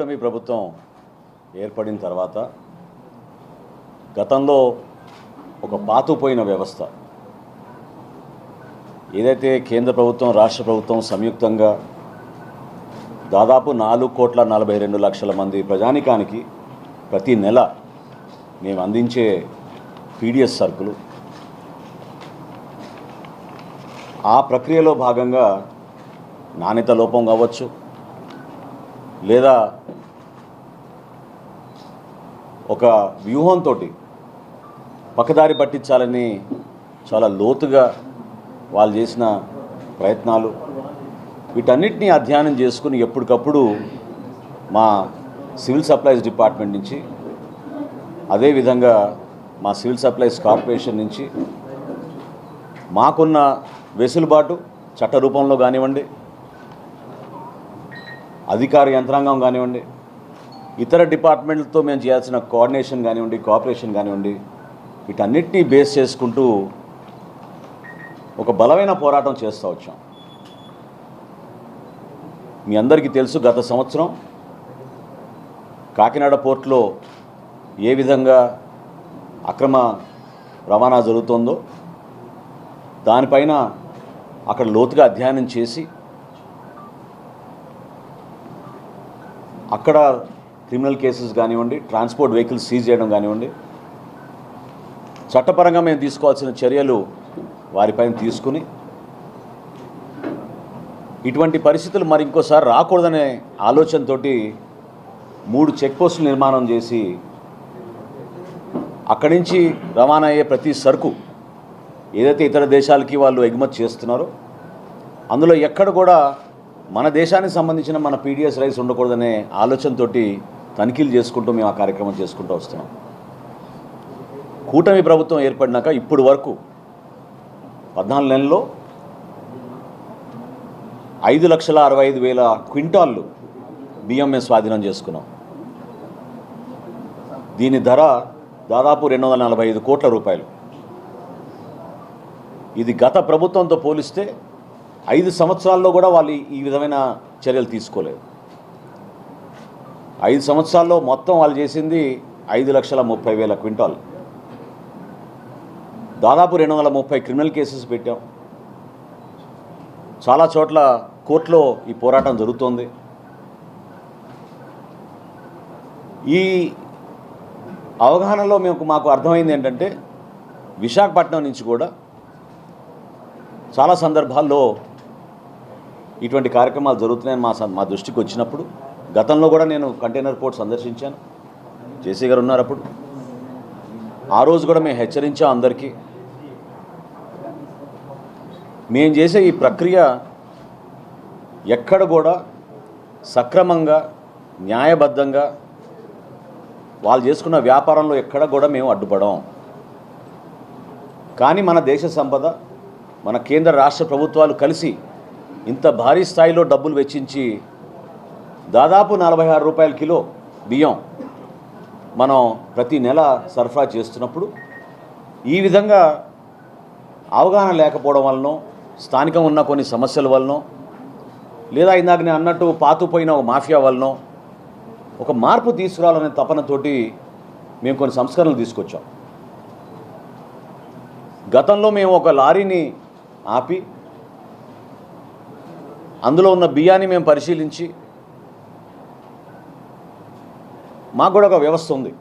కూటమి ప్రభుత్వం ఏర్పడిన తర్వాత గతంలో ఒక పాతుపోయిన వ్యవస్థ. ఏదైతే కేంద్ర ప్రభుత్వం రాష్ట్ర ప్రభుత్వం సంయుక్తంగా దాదాపు నాలుగు కోట్ల నలభై రెండు లక్షల మంది ప్రజానికానికి ప్రతి నెల మేము అందించే పీడిఎస్ సరుకులు ఆ ప్రక్రియలో భాగంగా నాణ్యత లోపం కావచ్చు లేదా ఒక వ్యూహంతో పక్కదారి పట్టించాలని చాలా లోతుగా వాళ్ళు చేసిన ప్రయత్నాలు వీటన్నిటినీ అధ్యయనం చేసుకుని ఎప్పటికప్పుడు మా సివిల్ సప్లైస్ డిపార్ట్మెంట్ నుంచి అదేవిధంగా మా సివిల్ సప్లైస్ కార్పొరేషన్ నుంచి మాకున్న వెసులుబాటు చట్ట రూపంలో కానివ్వండి అధికార యంత్రాంగం కానివ్వండి ఇతర డిపార్ట్మెంట్లతో మేము చేయాల్సిన కోఆర్డినేషన్ కానివ్వండి కోఆపరేషన్ కానివ్వండి వీటన్నిటినీ బేస్ చేసుకుంటూ ఒక బలమైన పోరాటం చేస్తూ వచ్చాం. మీ అందరికీ తెలుసు గత సంవత్సరం కాకినాడ పోర్ట్లో ఏ విధంగా అక్రమ రవాణా జరుగుతుందో దానిపైన అక్కడ లోతుగా అధ్యయనం చేసి అక్కడ క్రిమినల్ కేసెస్ కానివ్వండి ట్రాన్స్పోర్ట్ వెహికల్స్ సీజ్ చేయడం కానివ్వండి చట్టపరంగా మేము తీసుకోవాల్సిన చర్యలు వారిపైన తీసుకుని ఇటువంటి పరిస్థితులు మరి ఇంకోసారి రాకూడదనే ఆలోచనతోటి మూడు చెక్ పోస్టులు నిర్మాణం చేసి అక్కడి నుంచి రవాణా అయ్యే ప్రతి సరుకు ఏదైతే ఇతర దేశాలకి వాళ్ళు ఎగుమతి చేస్తున్నారో అందులో ఎక్కడ కూడా మన దేశానికి సంబంధించిన మన పీడిఎస్ రైస్ ఉండకూడదనే ఆలోచనతోటి తనిఖీలు చేసుకుంటూ మేము ఆ కార్యక్రమం చేసుకుంటూ వస్తున్నాం. కూటమి ప్రభుత్వం ఏర్పడినాక ఇప్పుడు వరకు పద్నాలుగు నెలల్లో ఐదు లక్షల అరవై ఐదు వేల క్వింటాళ్ళు బియ్యం మేము స్వాధీనం చేసుకున్నాం. దీని ధర దాదాపు రెండు వందల నలభై ఐదు కోట్ల రూపాయలు. ఇది గత ప్రభుత్వంతో పోలిస్తే ఐదు సంవత్సరాల్లో కూడా వాళ్ళు ఈ- విధమైన చర్యలు తీసుకోలేదు. ఐదు సంవత్సరాల్లో మొత్తం వాళ్ళు చేసింది ఐదు లక్షల ముప్పై వేల క్వింటాల్. దాదాపు రెండు వందల ముప్పై క్రిమినల్ కేసెస్ పెట్టాం. చాలా చోట్ల కోర్టులో ఈ పోరాటం జరుగుతోంది. ఈ అవగాహనలో మేము మాకు అర్థమైంది ఏంటంటే విశాఖపట్నం నుంచి కూడా చాలా సందర్భాల్లో ఇటువంటి కార్యక్రమాలు జరుగుతున్నాయని మా మా దృష్టికి వచ్చినప్పుడు గతంలో కూడా నేను కంటైనర్ పోర్ట్ సందర్శించాను. జేసీ గారు ఉన్నారు అప్పుడు. ఆ రోజు కూడా మేము హెచ్చరించాం అందరికీ. మేము చేసే ఈ ప్రక్రియ ఎక్కడ కూడా సక్రమంగా న్యాయబద్ధంగా వాళ్ళు చేసుకున్న వ్యాపారంలో ఎక్కడ కూడా మేము అడ్డుపడం కానీ మన దేశ సంపద మన కేంద్ర రాష్ట్ర ప్రభుత్వాలు కలిసి ఇంత భారీ స్థాయిలో డబ్బులు వెచ్చించి దాదాపు నలభై ఆరు రూపాయల కిలో బియ్యం మనం ప్రతి నెల సరఫరా చేస్తున్నప్పుడు ఈ విధంగా అవగాహన లేకపోవడం వలన స్థానికం ఉన్న కొన్ని సమస్యల వలన లేదా ఇందాక నేను అన్నట్టు పాతుపోయిన ఒక మాఫియా వలన ఒక మార్పు తీసుకురావాలనే తపనతోటి మేము కొన్ని సంస్కరణలు తీసుకొచ్చాం. గతంలో మేము ఒక లారీని ఆపి అందులో ఉన్న బియ్యాన్ని మేము పరిశీలించి మాకు కూడా ఒక వ్యవస్థ ఉంది.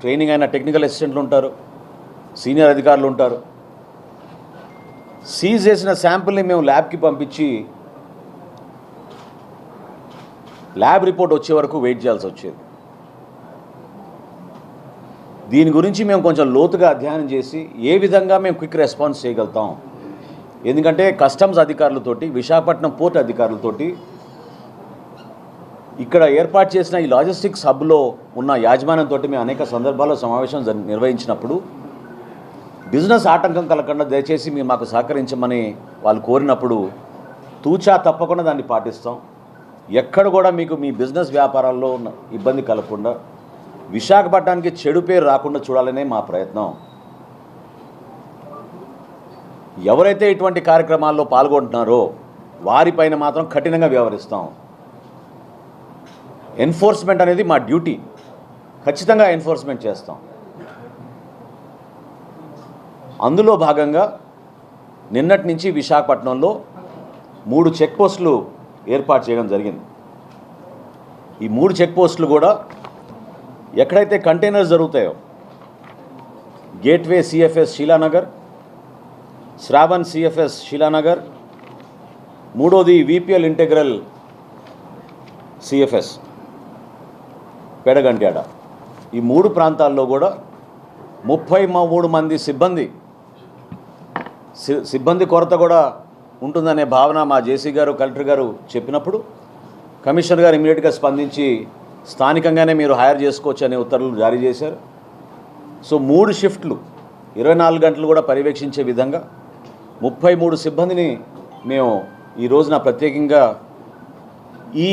ట్రైనింగ్ అయిన టెక్నికల్ అసిస్టెంట్లు ఉంటారు సీనియర్ అధికారులు ఉంటారు. సీజ్ చేసిన శాంపుల్ని మేము ల్యాబ్కి పంపించి ల్యాబ్ రిపోర్ట్ వచ్చే వరకు వెయిట్ చేయాల్సి వచ్చేది. దీని గురించి మేము కొంచెం లోతుగా అధ్యయనం చేసి ఏ విధంగా మేము క్విక్ రెస్పాన్స్ చేయగలుగుతాం ఎందుకంటే కస్టమ్స్ అధికారులతోటి విశాఖపట్నం పోర్ట్ అధికారులతోటి ఇక్కడ ఏర్పాటు చేసిన ఈ లాజిస్టిక్స్ హబ్లో ఉన్న యాజమాన్యంతో మేము అనేక సందర్భాల్లో సమావేశం నిర్వహించినప్పుడు బిజినెస్ ఆటంకం కలగకుండా దయచేసి మీరు మాకు సహకరించమని వాళ్ళు కోరినప్పుడు తూచా తప్పకుండా దాన్ని పాటిస్తాం. ఎక్కడ కూడా మీకు మీ బిజినెస్ వ్యాపారాల్లో ఇబ్బంది కలగకుండా విశాఖపట్నానికి చెడు పేరు రాకుండా చూడాలనే మా ప్రయత్నం. ఎవరైతే ఇటువంటి కార్యక్రమాల్లో పాల్గొంటున్నారో వారిపైన మాత్రం కఠినంగా వ్యవహరిస్తాం. ఎన్ఫోర్స్మెంట్ అనేది మా డ్యూటీ. ఖచ్చితంగా ఎన్ఫోర్స్మెంట్ చేస్తాం. అందులో భాగంగా నిన్నటి నుంచి విశాఖపట్నంలో మూడు చెక్ పోస్టులు ఏర్పాటు చేయడం జరిగింది. ఈ మూడు చెక్ పోస్టులు కూడా ఎక్కడైతే కంటైనర్స్ జరుగుతాయో gateway CFS Sheelanagar Shravan CFS Sheelanagar. మూడోది విపిఎల్ ఇంటెగ్రల్ సిఎఫ్ఎస్ పెడగంట్యాడ. ఈ మూడు ప్రాంతాల్లో కూడా ముప్పై మూడు మంది సిబ్బంది సి- సిబ్బంది కొరత కూడా ఉంటుందనే భావన మా జేసీ గారు కలెక్టర్ గారు చెప్పినప్పుడు కమిషనర్ గారు ఇమీడియట్గా స్పందించి స్థానికంగానే మీరు హైర్ చేసుకోవచ్చు అనే ఉత్తర్వులు జారీ చేశారు. సో మూడు షిఫ్ట్లు ఇరవై నాలుగు గంటలు కూడా పర్యవేక్షించే విధంగా ముప్పై మూడు సిబ్బందిని మేము ఈ రోజున ప్రత్యేకంగా ఈ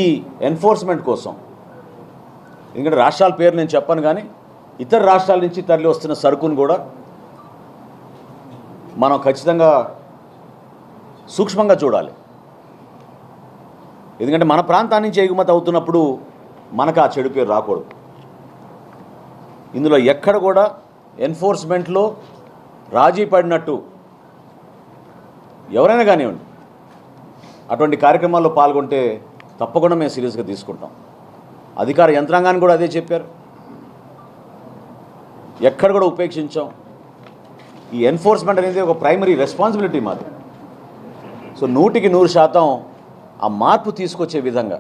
ఎన్ఫోర్స్మెంట్ కోసం ఎందుకంటే రాష్ట్రాల పేరు నేను చెప్పాను కానీ ఇతర రాష్ట్రాల నుంచి తరలి వస్తున్న సరుకును కూడా మనం ఖచ్చితంగా సూక్ష్మంగా చూడాలి. ఎందుకంటే మన ప్రాంతాన్ని నుంచి ఎగుమతి అవుతున్నప్పుడు మనకు ఆ చెడు పేరు రాకూడదు. ఇందులో ఎక్కడ కూడా ఎన్ఫోర్స్మెంట్లో రాజీ పడినట్టు ఎవరైనా కానివ్వండి అటువంటి కార్యక్రమాల్లో పాల్గొంటే తప్పకుండా మేము సీరియస్గా తీసుకుంటాం. అధికార యంత్రాంగాన్ని కూడా అదే చెప్పారు. ఎక్కడ కూడా ఉపేక్షించాం. ఈ ఎన్ఫోర్స్మెంట్ అనేది ఒక ప్రైమరీ రెస్పాన్సిబిలిటీ మాది. సో నూటికి నూరు శాతం ఆ మార్పు తీసుకొచ్చే విధంగా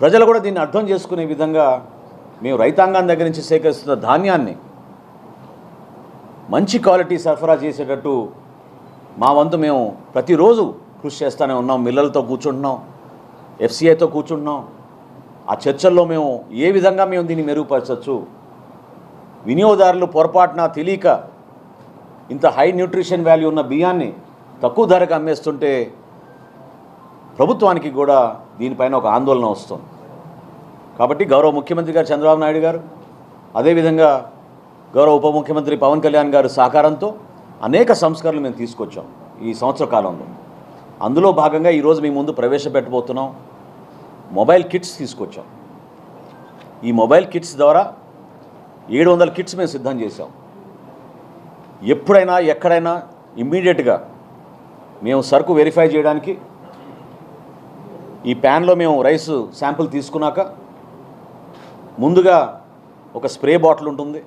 ప్రజలు కూడా దీన్ని అర్థం చేసుకునే విధంగా మేము రైతాంగం దగ్గర నుంచి సేకరిస్తున్న ధాన్యాన్ని మంచి క్వాలిటీ సరఫరా చేసేటట్టు మా వంతు మేము ప్రతిరోజు కృషి చేస్తూనే ఉన్నాం మిల్లలతో కూర్చుంటున్నాం ఎఫ్సిఐతో కూర్చుంటున్నాం. ఆ చర్చల్లో మేము ఏ విధంగా మేము దీన్ని మెరుగుపరచవచ్చు వినియోగదారులు పొరపాటున తెలియక ఇంత హై న్యూట్రిషన్ వాల్యూ ఉన్న బియ్యాన్ని తక్కువ ధరకు అమ్మేస్తుంటే ప్రభుత్వానికి కూడా దీనిపైన ఒక ఆందోళన వస్తుంది. కాబట్టి గౌరవ ముఖ్యమంత్రి గారు చంద్రబాబు నాయుడు గారు అదేవిధంగా గౌరవ ఉప ముఖ్యమంత్రి పవన్ కళ్యాణ్ గారు సహకారంతో అనేక సంస్కరణలు మేము తీసుకొచ్చాం ఈ సంవత్సర కాలంలో. అందులో భాగంగా ఈరోజు మీ ముందు ప్రవేశపెట్టబోతున్నాం. మొబైల్ కిట్స్ తీసుకొచ్చాం. ఈ మొబైల్ కిట్స్ ద్వారా ఏడు వందల కిట్స్ మేము సిద్ధం చేశాం. ఎప్పుడైనా ఎక్కడైనా ఇమ్మీడియట్గా మేము సరుకు వెరిఫై చేయడానికి ఈ ప్యాన్లో మేము రైస్ శాంపుల్ తీసుకున్నాక ముందుగా ఒక స్ప్రే బాటిల్ ఉంటుంది.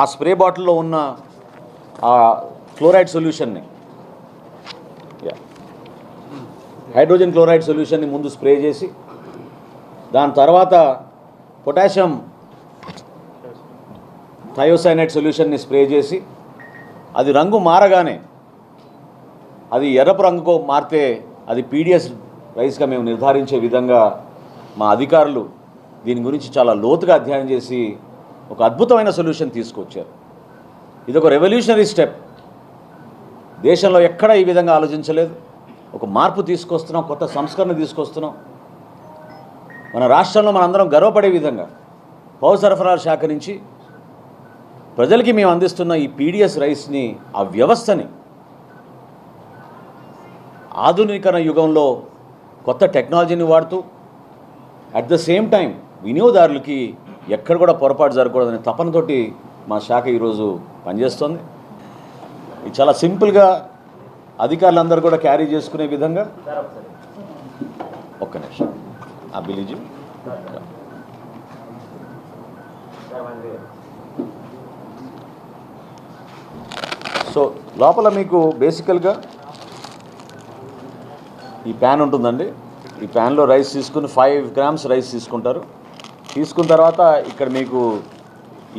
ఆ స్ప్రే బాటిల్లో ఉన్న ఆ క్లోరైడ్ సొల్యూషన్ని. హైడ్రోజన్ క్లోరైడ్ సొల్యూషన్ని ముందు స్ప్రే చేసి దాని తర్వాత పొటాషియం థయోసైనైడ్ సొల్యూషన్ని స్ప్రే చేసి అది రంగు మారగానే అది ఎర్రపు రంగుకు మారితే అది పీడిఎస్ రైస్గా మేము నిర్ధారించే విధంగా మా అధికారులు దీని గురించి చాలా లోతుగా అధ్యయనం చేసి ఒక అద్భుతమైన సొల్యూషన్ తీసుకొచ్చారు. ఇది ఒక రెవల్యూషనరీ స్టెప్ దేశంలో ఎక్కడ ఈ విధంగా ఆలోచించలేదు. ఒక మార్పు తీసుకొస్తున్నాం కొత్త సంస్కరణ తీసుకొస్తున్నాం. మన రాష్ట్రంలో మనందరం గర్వపడే విధంగా పౌర సరఫరాల శాఖ నుంచి ప్రజలకి మేము అందిస్తున్న ఈ పీడిఎస్ రైస్ని ఆ వ్యవస్థని ఆధునికరణ యుగంలో కొత్త టెక్నాలజీని వాడుతూ అట్ ద సేమ్ టైం వినియోగదారులకి ఎక్కడ కూడా పొరపాటు జరగకూడదనే తపనతోటి మా శాఖ ఈరోజు పనిచేస్తుంది. ఇది చాలా సింపుల్గా అధికారులందరూ కూడా క్యారీ చేసుకునే విధంగా ఒక్క నిమిషం. ఆ బిలీజు సో లోపల మీకు బేసికల్గా ఈ ప్యాన్ ఉంటుందండి. ఈ ప్యాన్లో రైస్ తీసుకుని ఫైవ్ గ్రామ్స్ రైస్ తీసుకుంటారు. తీసుకున్న తర్వాత ఇక్కడ మీకు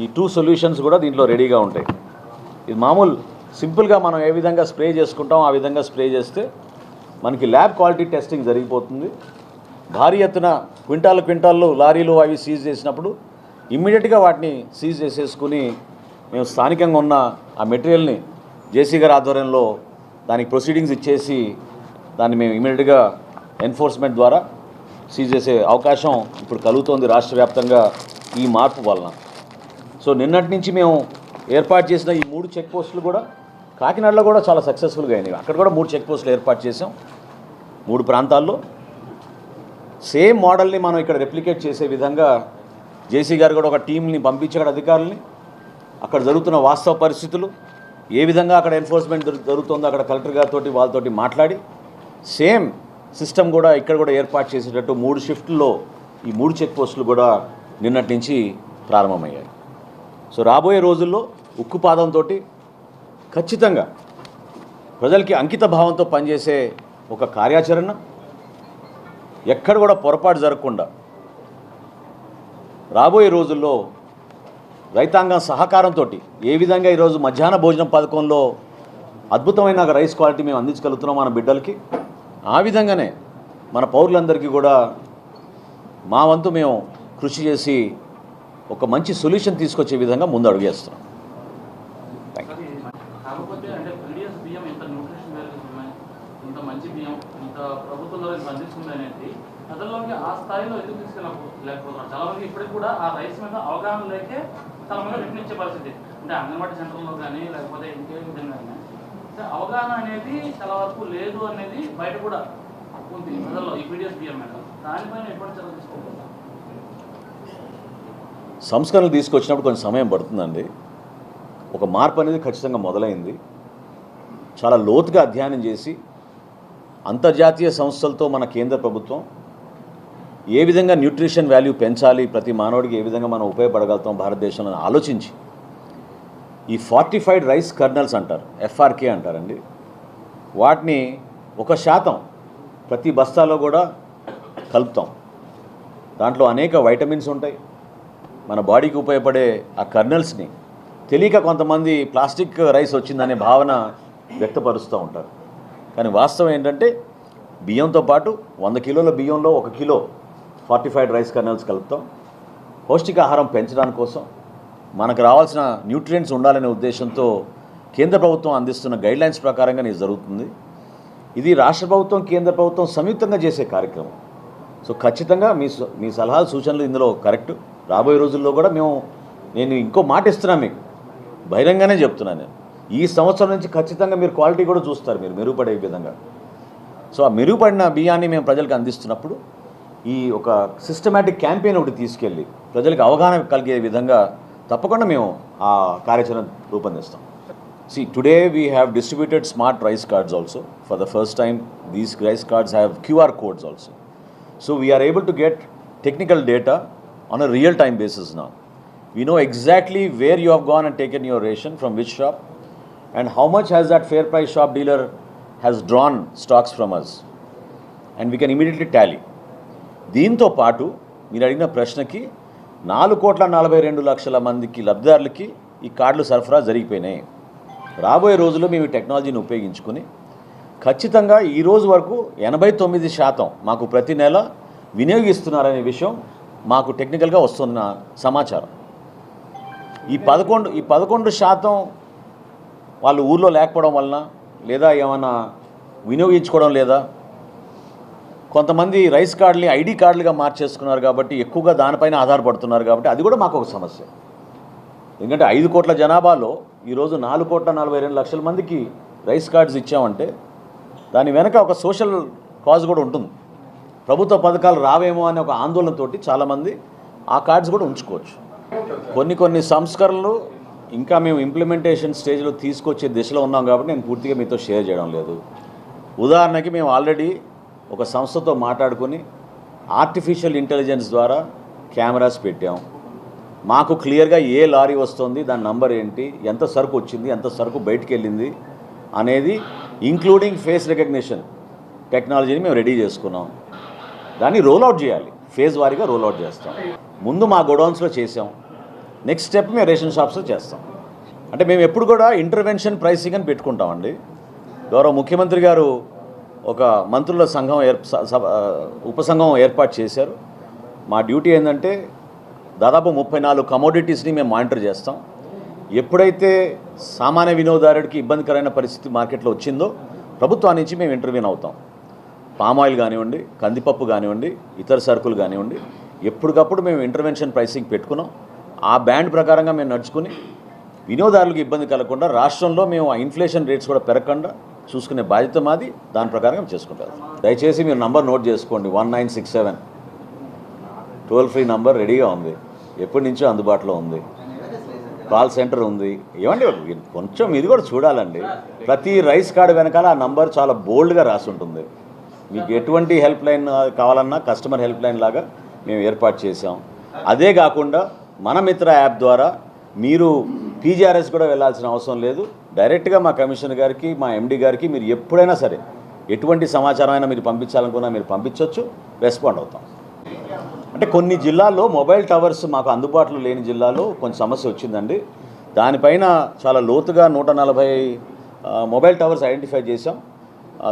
ఈ టూ సొల్యూషన్స్ కూడా దీంట్లో రెడీగా ఉంటాయి. ఇది మామూలు సింపుల్గా మనం ఏ విధంగా స్ప్రే చేసుకుంటాం ఆ విధంగా స్ప్రే చేస్తే మనకి ల్యాబ్ క్వాలిటీ టెస్టింగ్ జరిగిపోతుంది. భారీ ఎత్తున క్వింటాల్ క్వింటాల్లో లారీలు అవి సీజ్ చేసినప్పుడు ఇమ్మీడియట్గా వాటిని సీజ్ చేసేసుకుని మేము స్థానికంగా ఉన్న ఆ మెటీరియల్ని జేసీ గారి ఆధ్వర్యంలో దానికి ప్రొసీడింగ్స్ ఇచ్చేసి దాన్ని మేము ఇమీడియట్గా ఎన్ఫోర్స్మెంట్ ద్వారా సీజ్ చేసే అవకాశం ఇప్పుడు కలుగుతోంది రాష్ట్ర వ్యాప్తంగా ఈ మార్పు వలన. సో నిన్నటి నుంచి మేము ఏర్పాటు చేసిన ఈ మూడు చెక్ పోస్టులు కూడా కాకినాడలో కూడా చాలా సక్సెస్ఫుల్గా అయినాయి. అక్కడ కూడా మూడు చెక్ పోస్టులు ఏర్పాటు చేసాం మూడు ప్రాంతాల్లో. సేమ్ మోడల్ని మనం ఇక్కడ రెప్లికేట్ చేసే విధంగా జేసీ గారు కూడా ఒక టీంని పంపించి అధికారుల్ని. అక్కడ జరుగుతున్న వాస్తవ పరిస్థితులు ఏ విధంగా అక్కడ ఎన్ఫోర్స్మెంట్ జరుగుతుందో అక్కడ కలెక్టర్ గారితో వాళ్ళతోటి మాట్లాడి సేమ్ సిస్టమ్ కూడా ఇక్కడ కూడా ఏర్పాటు చేసేటట్టు మూడు షిఫ్ట్లో ఈ మూడు చెక్ పోస్టులు కూడా నిన్నటి నుంచి ప్రారంభమయ్యాయి. సో రాబోయే రోజుల్లో ఉక్కు పాదంతో ఖచ్చితంగా ప్రజలకి అంకిత భావంతో పనిచేసే ఒక కార్యాచరణ ఎక్కడ కూడా పొరపాటు జరగకుండా రాబోయే రోజుల్లో రైతాంగం సహకారంతో ఏ విధంగా ఈరోజు మధ్యాహ్న భోజనం పథకంలో అద్భుతమైన రైస్ క్వాలిటీ మేము అందించగలుగుతున్నాం మన బిడ్డలకి ఆ విధంగానే మన పౌరులందరికీ కూడా మా వంతు మేము కృషి చేసి ఒక మంచి సొల్యూషన్ తీసుకొచ్చే విధంగా ముందు అడుగేస్తున్నాం. కాకపోతే అంటే బియ్యం ఇంత న్యూట్రిషన్ ఇంత మంచి బియ్యం ఇంత ఆ స్థాయిలో ఇప్పటికి కూడా ఆ రైస్ మీద అవగాహన లేకే పరిస్థితి. అంటే కానీ లేకపోతే కానీ. అంటే అవగాహన అనేది చాలా వరకు లేదు అనేది బయట కూడా ఉంది ప్రజల్లో ఈ పీడిఎస్ బియ్యం మేడం దానిపైన ఎప్పుడు చర్య తీసుకోవాలి సంస్కరణలు తీసుకొచ్చినప్పుడు కొంచెం సమయం పడుతుందండి. ఒక మార్పు అనేది ఖచ్చితంగా మొదలైంది. చాలా లోతుగా అధ్యయనం చేసి అంతర్జాతీయ సంస్థలతో మన కేంద్ర ప్రభుత్వం ఏ విధంగా న్యూట్రిషన్ వాల్యూ పెంచాలి ప్రతి మానవుడికి ఏ విధంగా మనం ఉపయోగపడగలుగుతాం భారతదేశంలో ఆలోచించి ఈ ఫార్టిఫైడ్ రైస్ కర్నల్స్ అంటారు ఎఫ్ఆర్కే అంటారండి. వాటిని ఒక శాతం ప్రతి బస్తాలో కూడా కలుపుతాం. దాంట్లో అనేక వైటమిన్స్ ఉంటాయి. మన బాడీకి ఉపయోగపడే ఆ కర్నల్స్ని తెలియక కొంతమంది ప్లాస్టిక్ రైస్ వచ్చిందనే భావన వ్యక్తపరుస్తూ ఉంటారు. కానీ వాస్తవం ఏంటంటే బియ్యంతో పాటు వంద కిలోల బియ్యంలో ఒక కిలో ఫార్టిఫైడ్ రైస్ కర్నల్స్ కలుపుతాం. పౌష్టికాహారం పెంచడానికి కోసం మనకు రావాల్సిన న్యూట్రియంట్స్ ఉండాలనే ఉద్దేశంతో కేంద్ర ప్రభుత్వం అందిస్తున్న గైడ్లైన్స్ ప్రకారంగా ఇది జరుగుతుంది. ఇది రాష్ట్ర ప్రభుత్వం కేంద్ర ప్రభుత్వం సంయుక్తంగా చేసే కార్యక్రమం. సో ఖచ్చితంగా మీ స- మీ సలహాలు సూచనలు ఇందులో కరెక్ట్. రాబోయే రోజుల్లో కూడా మేము నేను ఇంకో మాట ఇస్తున్నాను మీకు. బహిరంగానే చెప్తున్నాను నేను. ఈ సంవత్సరం నుంచి ఖచ్చితంగా మీరు క్వాలిటీ కూడా చూస్తారు మీరు మెరుగుపడే విధంగా. సో ఆ మెరుగుపడిన బియ్యాన్ని మేము ప్రజలకు అందిస్తున్నప్పుడు ఈ ఒక సిస్టమేటిక్ క్యాంపెయిన్ ఒకటి తీసుకెళ్ళి ప్రజలకు అవగాహన కలిగే విధంగా తప్పకుండా మేము ఆ కార్యాచరణ రూపొందిస్తాం. See today we have distributed smart rice cards also for the first time these rice cards have QR codes also so we are able to get technical data on a real time basis now. We know exactly where you have gone and taken your ration from which shop and how much has that fair price shop dealer has drawn stocks from us. And we can immediately tally. దీంతో పాటు మీరు అడిగిన ప్రశ్నకి నాలుగు కోట్ల నలభై రెండు లక్షల మందికి లబ్ధిదారులకి ఈ కార్డులు సరఫరా జరిగిపోయినాయి రాబోయే రోజుల్లో మేము ఈ టెక్నాలజీని ఉపయోగించుకుని ఖచ్చితంగా ఈ రోజు వరకు ఎనభై తొమ్మిది శాతం మాకు ప్రతి నెల వినియోగిస్తున్నారనే విషయం మాకు టెక్నికల్గా వస్తున్న సమాచారం. ఈ పదకొండు ఈ పదకొండు శాతం వాళ్ళు ఊర్లో లేకపోవడం వలన లేదా ఏమైనా వినియోగించుకోవడం లేదా? కొంతమంది రైస్ కార్డుని ఐడి కార్డులుగా మార్చేసుకున్నారు కాబట్టి ఎక్కువగా దానిపైన ఆధారపడుతున్నారు కాబట్టి అది కూడా మాకు ఒక సమస్య. ఎందుకంటే ఐదు కోట్ల జనాభాలో ఈరోజు నాలుగు కోట్ల నలభై రెండు లక్షల మందికి రైస్ కార్డ్స్ ఇచ్చామంటే దాని వెనక ఒక సోషల్ కాజ్ కూడా ఉంటుంది. ప్రభుత్వ పథకాలు రావేమో అనే ఒక ఆందోళనతోటి చాలామంది ఆ కార్డ్స్ కూడా ఉంచుకోవచ్చు. కొన్ని కొన్ని సంస్కరణలు ఇంకా మేము ఇంప్లిమెంటేషన్ స్టేజ్లో తీసుకొచ్చే దిశలో ఉన్నాం కాబట్టి నేను పూర్తిగా మీతో షేర్ చేయడం లేదు. ఉదాహరణకి మేము ఆల్రెడీ ఒక సంస్థతో మాట్లాడుకుని ఆర్టిఫిషియల్ ఇంటెలిజెన్స్ ద్వారా కెమెరాస్ పెట్టాం. మాకు క్లియర్గా ఏ లారీ వస్తుంది దాని నంబర్ ఏంటి ఎంత సరుకు వచ్చింది ఎంత సరుకు బయటికి వెళ్ళింది అనేది ఇంక్లూడింగ్ ఫేస్ రికగ్నిషన్ టెక్నాలజీని మేము రెడీ చేసుకున్నాం. దాన్ని రోల్అవుట్ చేయాలి. ఫేజ్ వారీగా రోల్అవుట్ చేస్తాం. ముందు మా గోడౌన్స్లో చేసాం. నెక్స్ట్ స్టెప్ మేము రేషన్ షాప్స్లో చేస్తాం. అంటే మేము ఎప్పుడు కూడా ఇంటర్వెన్షన్ ప్రైసింగ్ అని పెట్టుకుంటామండి. గౌరవ ముఖ్యమంత్రి గారు ఒక మంత్రుల సంఘం ఏర్ సభ- ఉపసంఘం ఏర్పాటు చేశారు. మా డ్యూటీ ఏంటంటే దాదాపు ముప్పై నాలుగు కమోడిటీస్ని మేము మానిటర్ చేస్తాం. ఎప్పుడైతే సామాన్య వినియోగదారుడికి ఇబ్బందికరమైన పరిస్థితి మార్కెట్లో వచ్చిందో ప్రభుత్వానికి మేము ఇంటర్వ్యూన్ అవుతాం. పామాయిల్ కానివ్వండి కందిపప్పు కానివ్వండి ఇతర సరుకులు కానివ్వండి ఎప్పటికప్పుడు మేము ఇంటర్వెన్షన్ ప్రైసింగ్ పెట్టుకున్నాం. ఆ బ్యాండ్ ప్రకారంగా మేము నడుచుకుని వినియోగదారులకు ఇబ్బంది కలగకుండా రాష్ట్రంలో మేము ఆ ఇన్ఫ్లేషన్ రేట్స్ కూడా పెరగకుండా చూసుకునే బాధ్యత మాది. దాని ప్రకారం చేసుకుంటారు దయచేసి మీరు నంబర్ నోట్ చేసుకోండి. One nine six seven toll free number రెడీగా ఉంది. ఎప్పటి నుంచో అందుబాటులో ఉంది. కాల్ సెంటర్ ఉంది. ఏమండి కొంచెం ఇది కూడా చూడాలండి. ప్రతి రైస్ కార్డు వెనకాల ఆ నంబర్ చాలా బోల్డ్గా రాసి ఉంటుంది మీకు ఎటువంటి హెల్ప్ లైన్ కావాలన్నా కస్టమర్ హెల్ప్ లైన్ లాగా మేము ఏర్పాటు చేసాం అదే కాకుండా మన మిత్ర యాప్ ద్వారా మీరు పీజీఆర్ఎస్ కూడా వెళ్ళాల్సిన అవసరం లేదు. డైరెక్ట్గా మా కమిషనర్ గారికి మా ఎండి గారికి మీరు ఎప్పుడైనా సరే ఎటువంటి సమాచారం అయినా మీరు పంపించాలనుకున్నా మీరు పంపించవచ్చు రెస్పాండ్ అవుతాం. అంటే కొన్ని జిల్లాల్లో మొబైల్ టవర్స్ మాకు అందుబాటులో లేని జిల్లాలో కొంచెం సమస్య వచ్చిందండి. దానిపైన చాలా లోతుగా నూట నలభై మొబైల్ టవర్స్ ఐడెంటిఫై చేసాం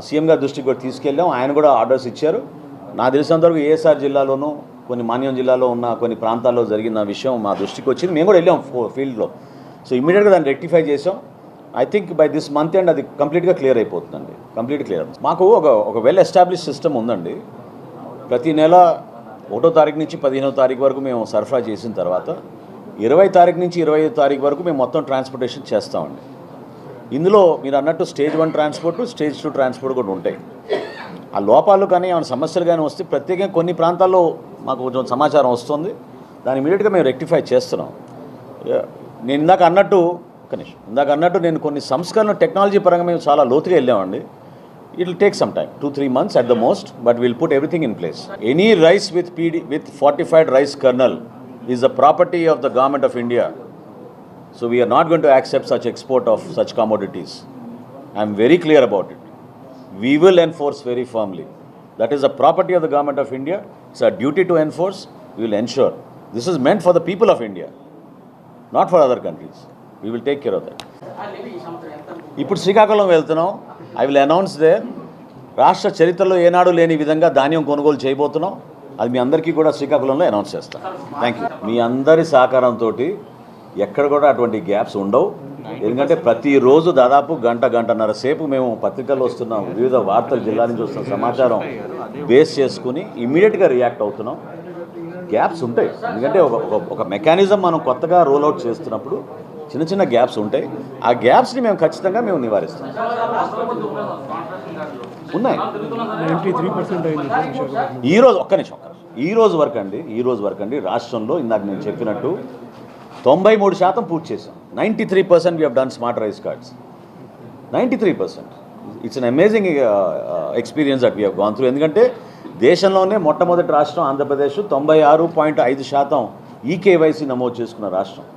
సీఎం గారి దృష్టికి కూడా తీసుకెళ్ళాం. ఆయన కూడా ఆర్డర్స్ ఇచ్చారు. నా తెలిసినంతవరకు ఏఎస్ఆర్ జిల్లాలోనూ కొన్ని మాన్యం జిల్లాలో ఉన్న కొన్ని ప్రాంతాల్లో జరిగిన విషయం మా దృష్టికి వచ్చింది. మేము కూడా వెళ్ళాం ఫీల్డ్లో. సో ఇమీడియట్గా దాన్ని రెక్టిఫై చేసాం I think by this month and అది కంప్లీట్గా క్లియర్ అయిపోతుందండి. కంప్లీట్ క్లియర్ మాకు ఒక ఒక వెల్ ఎస్టాబ్లిష్ సిస్టమ్ ఉందండి. ప్రతి నెల ఒకటో తారీఖు నుంచి పదిహేనో తారీఖు వరకు మేము సరఫరా చేసిన తర్వాత ఇరవై తారీఖు నుంచి ఇరవై తారీఖు వరకు మేము మొత్తం ట్రాన్స్పోర్టేషన్ చేస్తామండి. ఇందులో మీరు అన్నట్టు stage one transport stage two transport కూడా ఉంటాయి. ఆ లోపాలు కానీ ఏమైనా సమస్యలు కానీ వస్తే ప్రత్యేకంగా కొన్ని ప్రాంతాల్లో మాకు కొంచెం సమాచారం వస్తుంది. దాన్ని ఇమీడియట్గా మేము రెక్టిఫై చేస్తున్నాం. నేను ఇందాక అన్నట్టు కనీసం ఇందాక అన్నట్టు నేను కొన్ని సంస్కరణలు టెక్నాలజీ పరంగా మేము చాలా లోతుగా వెళ్ళామండి. It will take some time two three months at the most but will put everything in place any rice with PD with fortified rice kernel is the property of the government of India so we are not going to accept such export of such commodities I'm very clear about it we will enforce very firmly that is a property of the government of India it's a duty to enforce we will ensure this is meant for the people of India not for other countries we will take care of that ఇప్పుడు శ్రీకాకుళం వెళ్తున్నాం. I will announce they రాష్ట్ర చరిత్రలో ఏనాడు లేని విధంగా ధాన్యం కొనుగోలు చేయబోతున్నాం. అది మీ అందరికీ కూడా శ్రీకాకుళంలో అనౌన్స్ చేస్తాను థ్యాంక్ యూ మీ అందరి సహకారంతో ఎక్కడ కూడా అటువంటి గ్యాప్స్ ఉండవు. ఎందుకంటే ప్రతిరోజు దాదాపు గంట గంటన్నర సేపు మేము పత్రికల్లో వస్తున్నాం. వివిధ వార్తలు జిల్లా నుంచి వస్తున్న సమాచారం బేస్ చేసుకుని ఇమీడియట్గా రియాక్ట్ అవుతున్నాం. గ్యాప్స్ ఉంటాయి. ఎందుకంటే ఒక ఒక- మెకానిజం మనం కొత్తగా రోల్ అవుట్ చేస్తున్నప్పుడు చిన్న చిన్న గ్యాప్స్ ఉంటాయి. ఆ గ్యాప్స్ని మేము ఖచ్చితంగా మేము నివారిస్తాం. ఉన్నాయి. ఈరోజు త్రీ ఒక్క నిమిషం ఒక్క నిమిషం. ఈ రోజు వరకు అండి ఈ రోజు వరకు అండి రాష్ట్రంలో ఇందాక నేను చెప్పినట్టు తొంభై మూడు శాతం పూర్తి చేసాం ninety three percent we done smart rice cards ninety three percent. It's an amazing experience at we gone through ఎందుకంటే దేశంలోనే మొట్టమొదటి రాష్ట్రం ఆంధ్రప్రదేశ్. తొంభై ఆరు పాయింట్ ఐదు శాతం ఈకేవైసీ నమోదు చేసుకున్న రాష్ట్రం.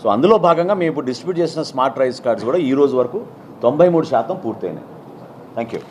సో అందులో భాగంగా మేము ఇప్పుడు డిస్ట్రిబ్యూట్ చేసిన స్మార్ట్ రైస్ కార్డ్స్ కూడా ఈ రోజు వరకు తొంభై మూడు శాతం పూర్తయినాయి. Thank you